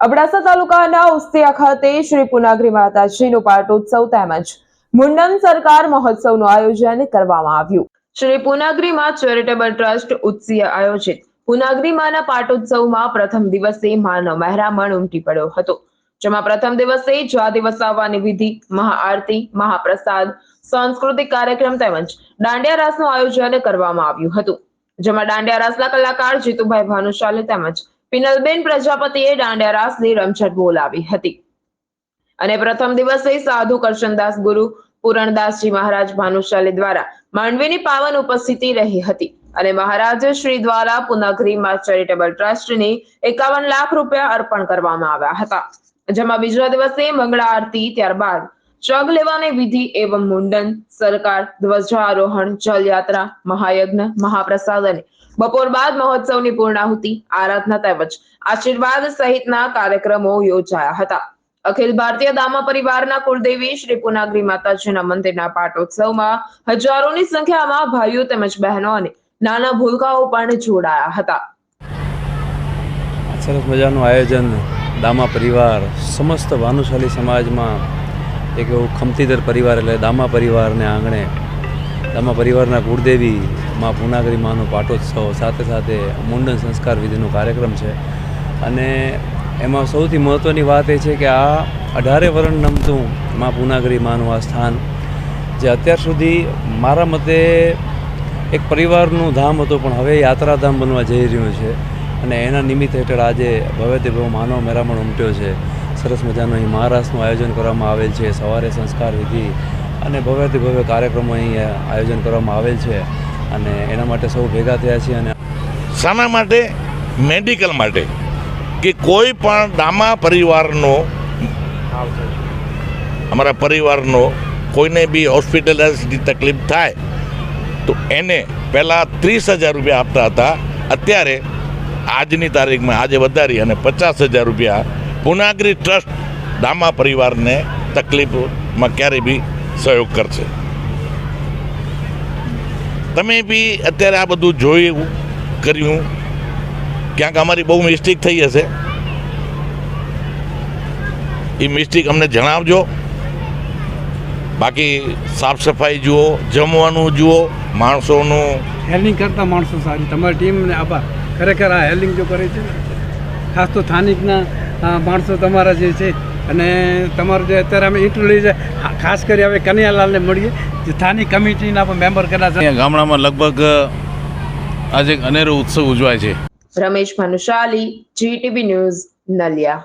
અબડાસા તાલુકાના ઉસ્તિયા ખાતે શ્રી પુનાગરી માતાજીનો પાટોત્સવ તેમજ મુંડન સરકાર મહોત્સવનું આયોજન કરવામાં આવ્યું. શ્રી પુનાગરીમાં ચેરિટેબલ ટ્રસ્ટ ઉત્સીય આયોજિત. પુનાગરીમાંના પાટોત્સવમાં પ્રથમ દિવસે માનવ મહેરામણ ઉમટી પડ્યો હતો. જેમાં પ્રથમ દિવસે જ્વાદી વસાવવાની વિધિ, મહાઆરતી, મહાપ્રસાદ, સાંસ્કૃતિક કાર્યક્રમ તેમજ દાંડિયા રાસનું આયોજન કરવામાં આવ્યું હતું. જેમાં દાંડિયા રાસના કલાકાર જીતુભાઈ ભાનુશાલી તેમજ પિનલબેન પ્રજાપતિએ દાંડિયારાસની રમઝટ બોલાવી હતી. અને પ્રથમ દિવસે સાધુ કરશનદાસ ગુરુ પૂરણદાસજી મહારાજ ભાનુશાલી દ્વારા માંડવીની પાવન ઉપસ્થિતિ રહી હતી અને મહારાજ શ્રી દ્વારા પુનઃગરીમાં ચેરિટેબલ ટ્રસ્ટને એકાવન લાખ રૂપિયા અર્પણ કરવામાં આવ્યા હતા. જેમાં બીજા દિવસે મંગળા આરતી ત્યારબાદ ચગ લેવાની વિધિ એવં મુંડન, સરકાર, ધ્વજારોહણ, જલયાત્રા, મહાયજ્ઞ, મહાપ્રસાદ અને બપોર બાદ મહોત્સવની પૂર્ણાહુતિ, આરાધના તેમજ આશીર્વાદ સહિતના કાર્યક્રમો યોજાયા હતા. અખિલ ભારતીય દામા પરિવારના કુળદેવી શ્રી પુનાગરી માતાજીના મંદિરના પાટોત્સવમાં હજારોની સંખ્યામાં ભાઈઓ તેમજ બહેનો અને નાના ભૂલકાઓ પણ જોડાયા હતા. સરસ મજાનું આયોજન દામા પરિવાર, સમસ્ત ભાનુશાલી સમાજમાં એક એવું ખમતીદર પરિવાર એટલે દામા પરિવારને આંગણે દામા પરિવારના કુળદેવી માં પૂનાગરી માનો પાટોત્સવ, સાથે સાથે મુંડન સંસ્કાર વિધિનો કાર્યક્રમ છે. અને એમાં સૌથી મહત્ત્વની વાત એ છે કે આ અઢારે વરણ નમતું માં પૂનાગરી માનું આ સ્થાન, જે અત્યાર સુધી મારા મતે એક પરિવારનું ધામ હતું, પણ હવે યાત્રાધામ બનવા જઈ રહ્યું છે. અને એના નિમિત્ત હેઠળ આજે ભવ્ય માનવ મેરામણ ઉમટ્યો છે. સરસ મજાનું અહીં મહારાષ્ટ્રનું આયોજન કરવામાં આવેલ છે. સવારે સંસ્કાર વિધિ અને ભવ્યથી ભવ્ય કાર્યક્રમો અહીં આયોજન કરવામાં આવેલ છે. અને એના માટે સૌ ભેગા થયા છીએ અને શાના માટે મેડિકલ માટે, કે કોઈ પણ દામા પરિવારનો, અમારા પરિવારનો કોઈને બી હોસ્પિટલાઇઝની તકલીફ થાય, તો એને પહેલાં ત્રીસ હજાર રૂપિયા આપતા હતા. અત્યારે, આજની તારીખમાં આજે વધારી અને પચાસ હજાર રૂપિયા પુનાગરી ટ્રસ્ટ દામા પરિવારને તકલીફમાં ક્યારેય બી સહયોગ કરશે. તમે બી અત્યારે આ બધું જોયું, કર્યું. ક્યાંક અમારી બહુ મિસ્ટેક થઈ હશે. એ મિસ્ટેક અમને જણાવજો. બાકી સાફ સફાઈ જુઓ, જમવાનું જુઓ, માણસોનું હેલિંગ કરતા માણસો સારી. તમારી ટીમને આભાર. ખરેખર આ હેલિંગ જો કરે છે ખાસ તો સ્થાનિકના માણસો તમારા જે છે અને તમારું જે અત્યારે અમે ઇન્ટરવ્યુ લઈ ખાસ કરી હવે કનૈયાલાલને મળીએ. જે સ્થાનિક કમિટીના પણ મેમ્બર કદાચ ગામડામાં લગભગ આજે અનેરો ઉત્સવ ઉજવાય છે. Ramesh Bhanushali GTV news Naliya.